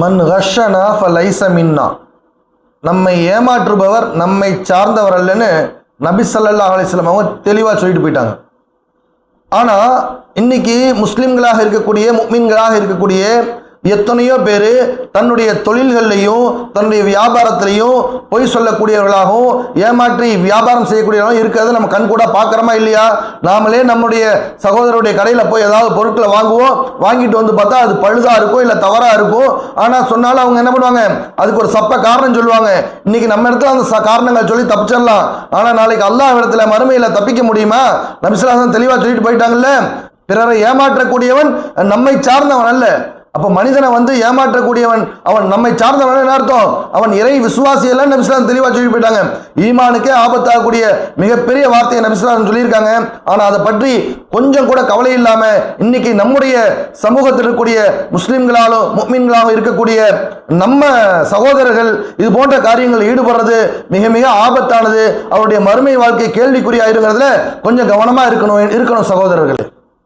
மன் ஹஷனா ஃபலைச மின்னா. நம்மை ஏமாற்றுபவர் நம்மை சார்ந்தவர் அல்லன்னு நபி ஸல்லல்லாஹு அலைஹி அவங்க தெளிவாக சொல்லிட்டு போயிட்டாங்க. ஆனால் இன்னைக்கு முஸ்லீம்களாக இருக்கக்கூடிய முக்மீன்களாக இருக்கக்கூடிய எத்தனையோ பேர் தன்னுடைய தொழில்கள்லையும் தன்னுடைய வியாபாரத்திலையும் பொய் சொல்லக்கூடியவர்களாகவும் ஏமாற்றி வியாபாரம் செய்யக்கூடியவர்களும் இருக்கிறத. நம்ம கண்கூடாக பார்க்குறோமா இல்லையா? நாமளே நம்முடைய சகோதரருடைய கடையில் போய் ஏதாவது பொருட்களை வாங்குவோம். வாங்கிட்டு வந்து பார்த்தா அது பழுதாக இருக்கும் இல்லை தவறாக இருக்கும் ஆனால் சொன்னாலும் அவங்க என்ன பண்ணுவாங்க? அதுக்கு ஒரு சப்ப காரணம் சொல்லுவாங்க. இன்றைக்கி நம்ம இடத்துல அந்த ச- காரணங்கள் சொல்லி தப்பிச்சிடலாம். ஆனால் நாளைக்கு அல்லாஹ் இடத்துல மறுமையில் தப்பிக்க முடியுமா? நம்சிலாசன் தெளிவாக சொல்லிட்டு போயிட்டாங்கல்ல? பிறரை ஏமாற்றக்கூடியவன் நம்மை சார்ந்தவன் அல்ல. அப்போ மனிதனை வந்து ஏமாற்றக்கூடியவன் அவன் நம்மை சார்ந்தவன் என்ன அர்த்தம்? அவன் இறை விசுவாசி எல்லாம் நபிஸ்லாம் தெளிவாக சொல்லி போயிட்டாங்க ஈமானுக்கே ஆபத்தாகக்கூடிய மிகப்பெரிய வார்த்தையை நபிஸ்லாம் சொல்லியிருக்காங்க. ஆனால் அதை பற்றி கொஞ்சம் கூட கவலை இல்லாமல் இன்னைக்கு நம்முடைய சமூகத்தில் இருக்கக்கூடிய முஸ்லீம்களாலும் முக்மீன்களாலும் இருக்கக்கூடிய நம்ம சகோதரர்கள் இது போன்ற காரியங்களில் ஈடுபடுறது மிக மிக ஆபத்தானது. அவருடைய மறுமை வாழ்க்கை கேள்விக்குறியாயிருங்கிறதுல கொஞ்சம் கவனமாக இருக்கணும் இருக்கணும் சகோதரர்கள்.